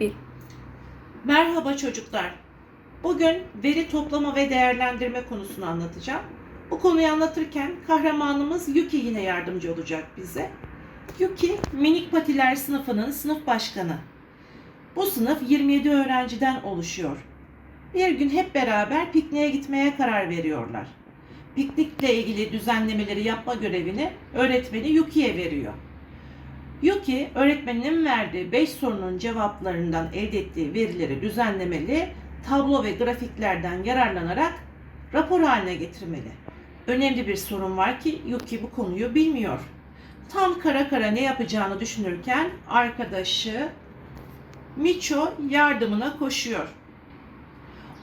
Bir. Merhaba çocuklar. Bugün veri toplama ve değerlendirme konusunu anlatacağım. Bu konuyu anlatırken kahramanımız Yuki yine yardımcı olacak bize. Yuki, Minik Patiler sınıfının sınıf başkanı. Bu sınıf 27 öğrenciden oluşuyor. Bir gün hep beraber pikniğe gitmeye karar veriyorlar. Piknikle ilgili düzenlemeleri yapma görevini öğretmeni Yuki'ye veriyor. Yuki, öğretmeninin verdiği 5 sorunun cevaplarından elde ettiği verileri düzenlemeli, tablo ve grafiklerden yararlanarak rapor haline getirmeli. Önemli bir sorun var ki Yuki bu konuyu bilmiyor. Tam kara kara ne yapacağını düşünürken arkadaşı Micho yardımına koşuyor.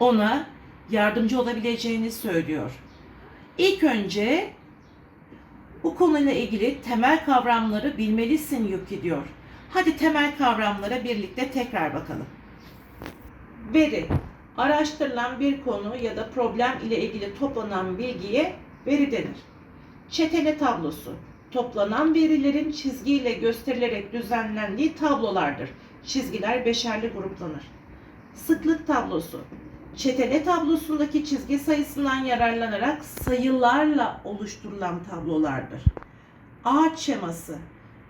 Ona yardımcı olabileceğini söylüyor. İlk önce bu konuyla ilgili temel kavramları bilmelisin Yuki diyor. Hadi temel kavramlara birlikte tekrar bakalım. Veri, araştırılan bir konu ya da problem ile ilgili toplanan bilgiye veri denir. Çetele tablosu, toplanan verilerin çizgiyle gösterilerek düzenlendiği tablolardır. Çizgiler beşerli gruplanır. Sıklık tablosu, çetele tablosundaki çizgi sayısından yararlanarak sayılarla oluşturulan tablolardır. Ağaç şeması,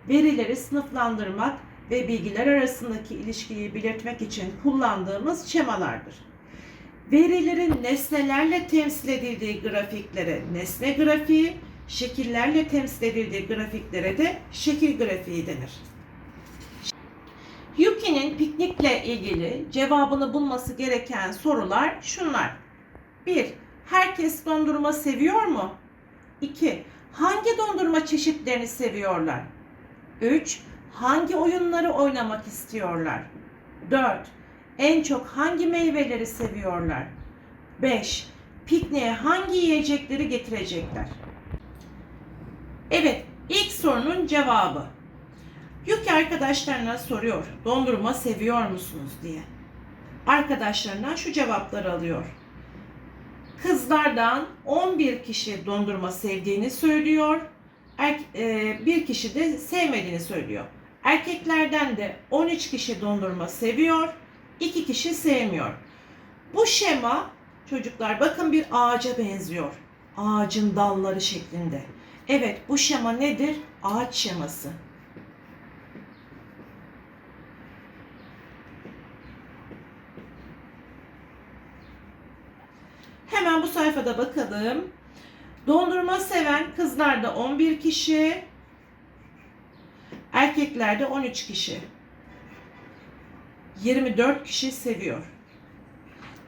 verileri sınıflandırmak ve bilgiler arasındaki ilişkiyi belirtmek için kullandığımız şemalardır. Verilerin nesnelerle temsil edildiği grafiklere nesne grafiği, şekillerle temsil edildiği grafiklere de şekil grafiği denir. Piknikle ilgili cevabını bulması gereken sorular şunlar. 1. Herkes dondurma seviyor mu? 2. Hangi dondurma çeşitlerini seviyorlar? 3. Hangi oyunları oynamak istiyorlar? 4. En çok hangi meyveleri seviyorlar? 5. Pikniğe hangi yiyecekleri getirecekler? Evet, ilk sorunun cevabı. Yuki arkadaşlarına soruyor, dondurma seviyor musunuz diye. Arkadaşlarından şu cevapları alıyor. Kızlardan 11 kişi dondurma sevdiğini söylüyor. Er, e, bir kişi de sevmediğini söylüyor. Erkeklerden de 13 kişi dondurma seviyor, 2 kişi sevmiyor. Bu şema çocuklar bakın bir ağaca benziyor. Ağacın dalları şeklinde. Evet bu şema nedir? Ağaç şeması. Hemen bu sayfada bakalım. Dondurma seven kızlarda 11 kişi, erkeklerde 13 kişi. 24 kişi seviyor.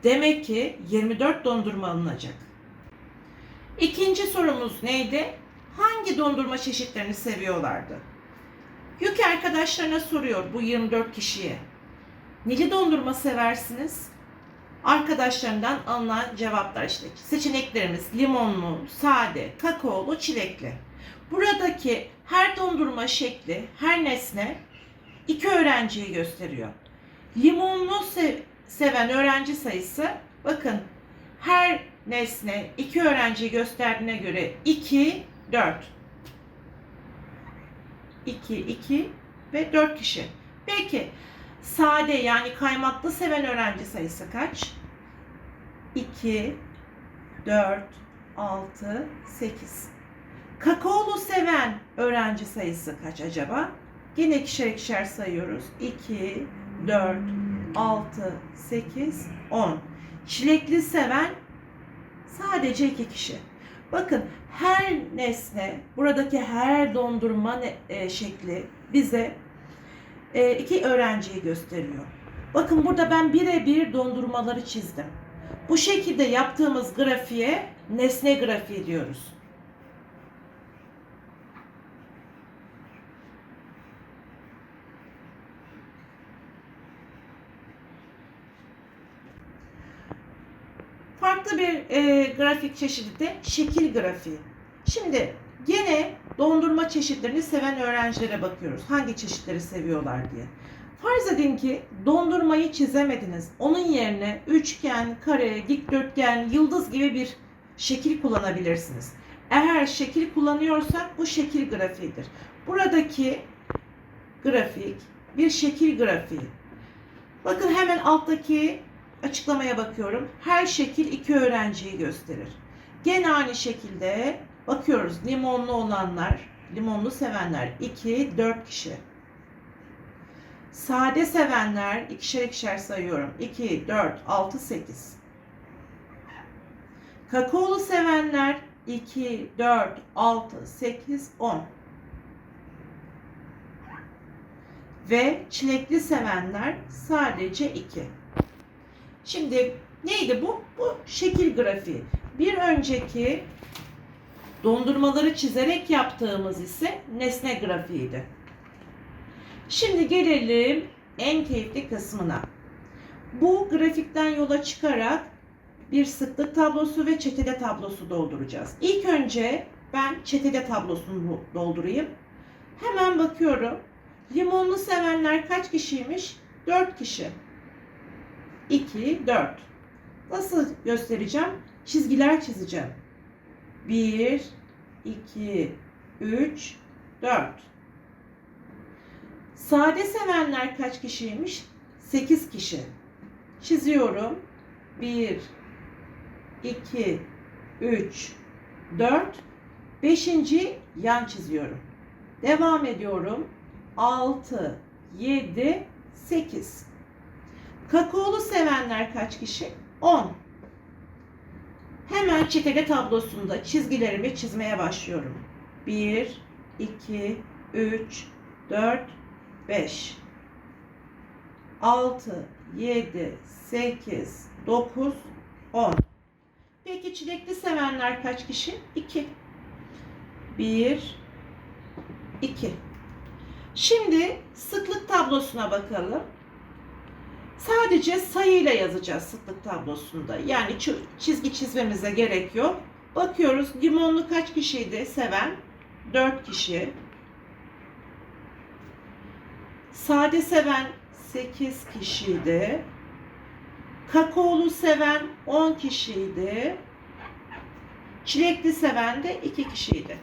Demek ki 24 dondurma alınacak. İkinci sorumuz neydi? Hangi dondurma çeşitlerini seviyorlardı? Yuki arkadaşlarına soruyor bu 24 kişiye. Neli dondurma seversiniz? Arkadaşlarından alınan cevaplar işte seçeneklerimiz limonlu, sade, kakaolu, çilekli. Buradaki her dondurma şekli, her nesne iki öğrenciyi gösteriyor. Limonlu se- seven öğrenci sayısı bakın her nesne iki öğrenciyi gösterdiğine göre 2, 4. 2, 2 ve 4 kişi. Peki sade yani kaymaklı seven öğrenci sayısı kaç? 2, 4, 6, 8. Kakaolu seven öğrenci sayısı kaç acaba? Yine ikişer ikişer sayıyoruz. 2, 4, 6, 8, 10. Çilekli seven sadece iki kişi. Bakın her nesne, buradaki her dondurma e, şekli bize iki öğrenciyi gösteriyor. Bakın burada ben birebir dondurmaları çizdim. Bu şekilde yaptığımız grafiğe nesne grafiği diyoruz. Farklı bir e, grafik çeşidi de şekil grafiği. Şimdi gene dondurma çeşitlerini seven öğrencilere bakıyoruz. Hangi çeşitleri seviyorlar diye. Farz edin ki dondurmayı çizemediniz. Onun yerine üçgen, kare, dikdörtgen, yıldız gibi bir şekil kullanabilirsiniz. Eğer şekil kullanıyorsak bu şekil grafiğidir. Buradaki grafik bir şekil grafiği. Bakın hemen alttaki açıklamaya bakıyorum. Her şekil iki öğrenciyi gösterir. Gene aynı şekilde bakıyoruz. Limonlu olanlar, limonlu sevenler 2, 4 kişi. Sade sevenler ikişer ikişer sayıyorum. 2, 4, 6, 8. Kakaolu sevenler 2, 4, 6, 8, 10. Ve çilekli sevenler sadece 2. Şimdi neydi bu? Bu şekil grafiği. Bir önceki dondurmaları çizerek yaptığımız ise nesne grafiğiydi. Şimdi gelelim en keyifli kısmına. Bu grafikten yola çıkarak bir sıklık tablosu ve çetele tablosu dolduracağız. İlk önce ben çetele tablosunu doldurayım. Hemen bakıyorum. Limonlu sevenler kaç kişiymiş? 4 kişi. 2, 4. Nasıl göstereceğim? Çizgiler çizeceğim. 1, 2, 3, 4. Sade sevenler kaç kişiymiş? 8 kişi. Çiziyorum. 1, 2, 3, 4. Beşinci yan çiziyorum. Devam ediyorum. 6, 7, 8. Kakaolu sevenler kaç kişi? 10. Hemen çetele tablosunda çizgilerimi çizmeye başlıyorum. 1, 2, 3, 4, 5, 6, 7, 8, 9, 10. Peki çilekli sevenler kaç kişi? 2. 1, 2. Şimdi sıklık tablosuna bakalım. Sadece sayıyla yazacağız sıklık tablosunda. Yani çi- çizgi çizmemize gerek yok. Bakıyoruz limonlu kaç kişiydi seven? 4 kişi. Sade seven 8 kişiydi. Kakaolu seven 10 kişiydi. Çilekli seven de 2 kişiydi.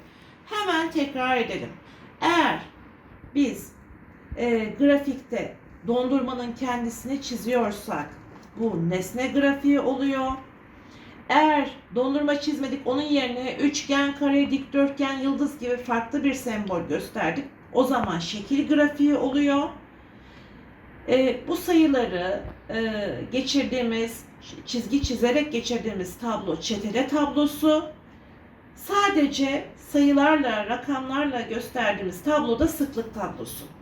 Hemen tekrar edelim. Eğer biz e, grafikte dondurmanın kendisini çiziyorsak bu nesne grafiği oluyor. Eğer dondurma çizmedik onun yerine üçgen, kare, dikdörtgen, yıldız gibi farklı bir sembol gösterdik. O zaman şekil grafiği oluyor. E, bu sayıları e, geçirdiğimiz, çizgi çizerek geçirdiğimiz tablo çetele tablosu. Sadece sayılarla, rakamlarla gösterdiğimiz tabloda sıklık tablosu.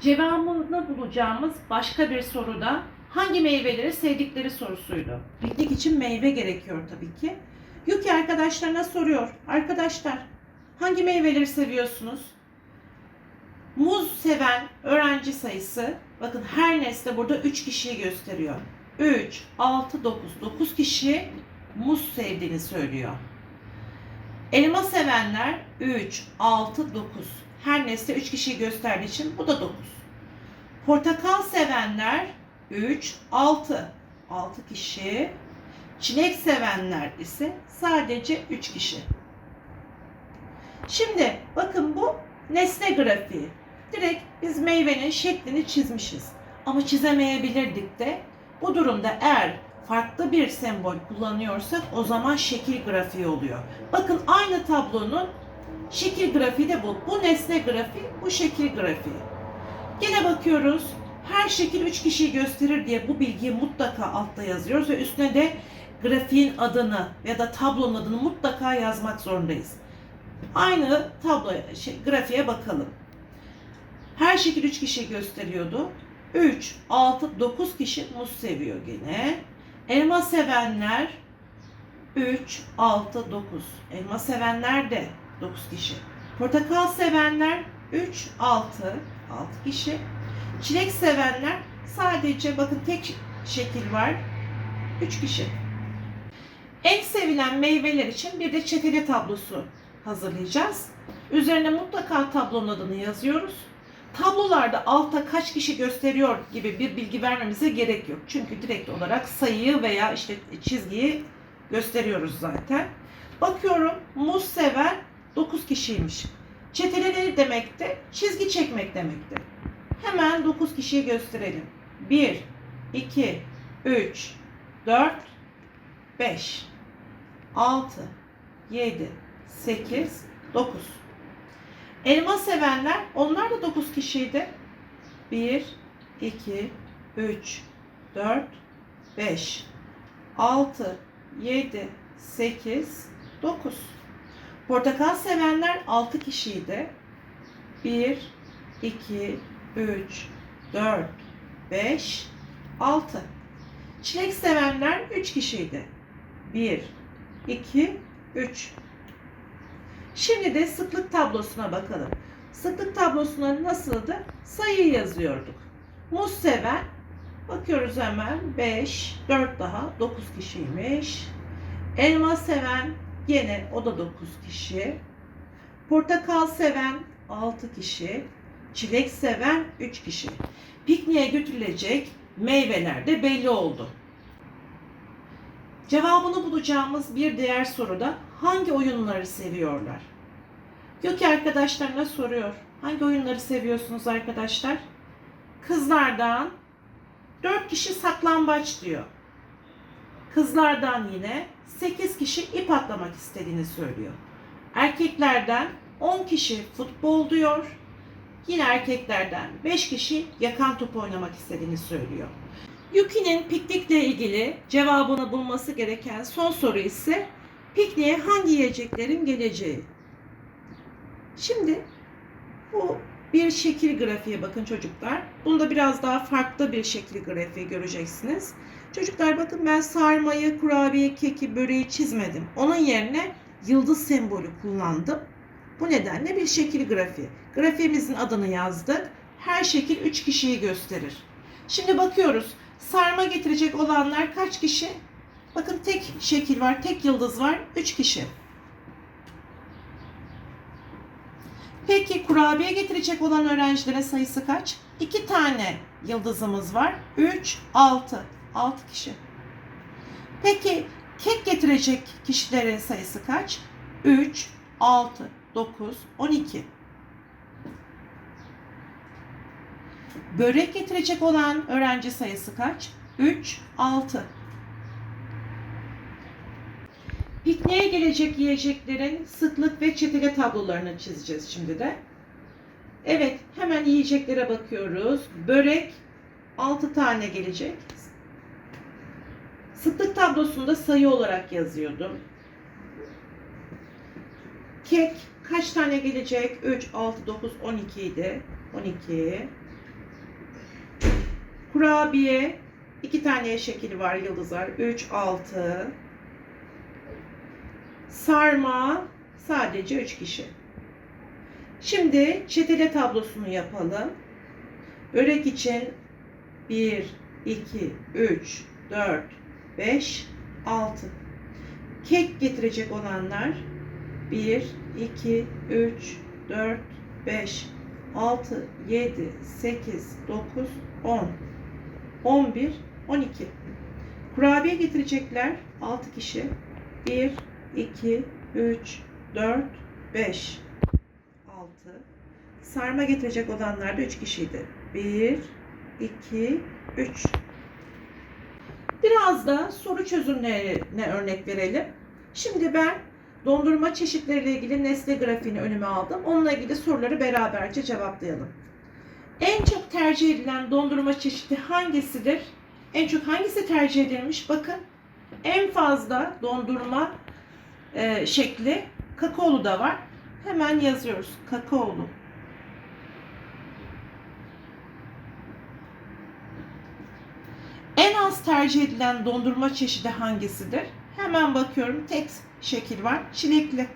Cevabını bulacağımız başka bir soruda hangi meyveleri sevdikleri sorusuydu. Piknik için meyve gerekiyor tabii ki. Yuki arkadaşlarına soruyor. Arkadaşlar hangi meyveleri seviyorsunuz? Muz seven öğrenci sayısı bakın her nesne burada 3 kişiyi gösteriyor. 3, 6, 9. 9 kişi muz sevdiğini söylüyor. Elma sevenler 3, 6, 9. Her nesne 3 kişiyi gösterdiği için bu da 9. Portakal sevenler 3, 6. 6 kişi. Çilek sevenler ise sadece 3 kişi. Şimdi bakın bu nesne grafiği. Direkt biz meyvenin şeklini çizmişiz. Ama çizemeyebilirdik de bu durumda eğer farklı bir sembol kullanıyorsak o zaman şekil grafiği oluyor. Bakın aynı tablonun şekil grafiği de bu. Bu nesne grafiği, bu şekil grafiği. Gene bakıyoruz. Her şekil 3 kişiyi gösterir diye bu bilgiyi mutlaka altta yazıyoruz ve üstüne de grafiğin adını ya da tablonun adını mutlaka yazmak zorundayız. Aynı tablo şey, grafiğe bakalım. Her şekil 3 kişi gösteriyordu. 3, 6, 9 kişi muz seviyor gene. Elma sevenler 3, 6, 9. Elma sevenler de 9 kişi. Portakal sevenler 3, 6, 6 kişi. Çilek sevenler sadece bakın tek şekil var. 3 kişi. En sevilen meyveler için bir de çetele tablosu hazırlayacağız. Üzerine mutlaka tablonun adını yazıyoruz. Tablolarda altta kaç kişi gösteriyor gibi bir bilgi vermemize gerek yok. Çünkü direkt olarak sayıyı veya işte çizgiyi gösteriyoruz zaten. Bakıyorum muz seven 9 kişiymiş. Çeteleleri demekti, çizgi çekmek demekti. Hemen 9 kişiyi gösterelim. 1, 2, 3, 4, 5, 6, 7, 8, 9. Elma sevenler onlar da 9 kişiydi. 1, 2, 3, 4, 5, 6, 7, 8, 9. Portakal sevenler 6 kişiydi. 1, 2, 3, 4, 5, 6. Çilek sevenler 3 kişiydi. 1, 2, 3. Şimdi de sıklık tablosuna bakalım. Sıklık tablosuna nasıldı? Sayı yazıyorduk. Muz seven bakıyoruz hemen 5, 4 daha 9 kişiymiş. Elma seven gene o da 9 kişi. Portakal seven 6 kişi. Çilek seven 3 kişi. Pikniğe götürülecek meyveler de belli oldu. Cevabını bulacağımız bir diğer soruda hangi oyunları seviyorlar? Gökü arkadaşlarına soruyor. Hangi oyunları seviyorsunuz arkadaşlar? Kızlardan 4 kişi saklambaç diyor. Kızlardan yine 8 kişi ip atlamak istediğini söylüyor. Erkeklerden 10 kişi futbol diyor. Yine erkeklerden 5 kişi yakan top oynamak istediğini söylüyor. Yuki'nin piknikle ilgili cevabını bulması gereken son soru ise pikniğe hangi yiyeceklerin geleceği. Şimdi bu bir şekil grafiğe bakın çocuklar. Bunda biraz daha farklı bir şekil grafiği göreceksiniz. Çocuklar bakın ben sarmayı, kurabiye, keki, böreği çizmedim. Onun yerine yıldız sembolü kullandım. Bu nedenle bir şekil grafiği. Grafiğimizin adını yazdık. Her şekil 3 kişiyi gösterir. Şimdi bakıyoruz. Sarma getirecek olanlar kaç kişi? Bakın tek şekil var, tek yıldız var. 3 kişi. Peki kurabiye getirecek olan öğrencilerin sayısı kaç? 2 tane yıldızımız var. 3, 6. 6 kişi. Peki kek getirecek kişilerin sayısı kaç? 3, 6, 9, 12. Börek getirecek olan öğrenci sayısı kaç? 3, 6. Pikniğe gelecek yiyeceklerin sıklık ve çetele tablolarını çizeceğiz şimdi de. Evet, hemen yiyeceklere bakıyoruz. Börek 6 tane gelecek. Sıklık tablosunda sayı olarak yazıyordum. Kek kaç tane gelecek? 3, 6, 9, 12 idi. 12. Kurabiye iki tane şekil var yıldızlar. 3, 6. Sarma sadece 3 kişi. Şimdi çetele tablosunu yapalım. Börek için 1, 2, 3, 4, 5, 6. Kek getirecek olanlar 1, 2, 3, 4, 5, 6, 7, 8, 9, 10, 11, 12. Kurabiye getirecekler 6 kişi. 1, 2, 3, 4, 5, 6. Sarma getirecek olanlar da 3 kişiydi. 1, 2, 3. Biraz da soru çözümlerine örnek verelim. Şimdi ben dondurma çeşitleriyle ilgili nesne grafiğini önüme aldım. Onunla ilgili soruları beraberce cevaplayalım. En çok tercih edilen dondurma çeşidi hangisidir? En çok hangisi tercih edilmiş? Bakın en fazla dondurma e, şekli kakaolu da var. Hemen yazıyoruz. Kakaolu. En tercih edilen dondurma çeşidi hangisidir? Hemen bakıyorum. Tek şekil var. Çilekli.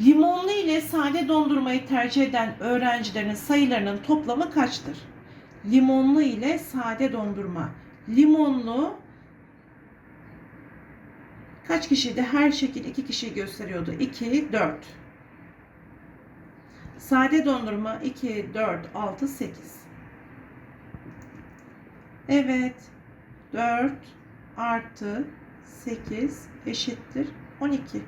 Limonlu ile sade dondurmayı tercih eden öğrencilerin sayılarının toplamı kaçtır? Limonlu ile sade dondurma. Limonlu kaç kişiydi? Her şekil iki kişiyi gösteriyordu. 2, 4. Sade dondurma 2, 4, 6, 8. Evet. 4 artı 8 eşittir 12.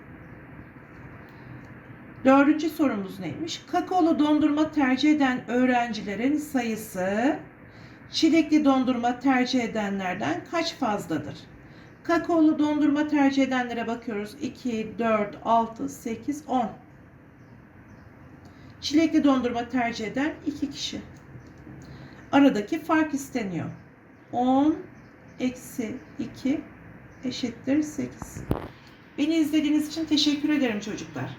Dördüncü sorumuz neymiş? Kakaolu dondurma tercih eden öğrencilerin sayısı çilekli dondurma tercih edenlerden kaç fazladır? Kakaolu dondurma tercih edenlere bakıyoruz. 2, 4, 6, 8, 10. Çilekli dondurma tercih eden 2 kişi. Aradaki fark isteniyor. 10 eksi 2 eşittir 8. Beni izlediğiniz için teşekkür ederim çocuklar.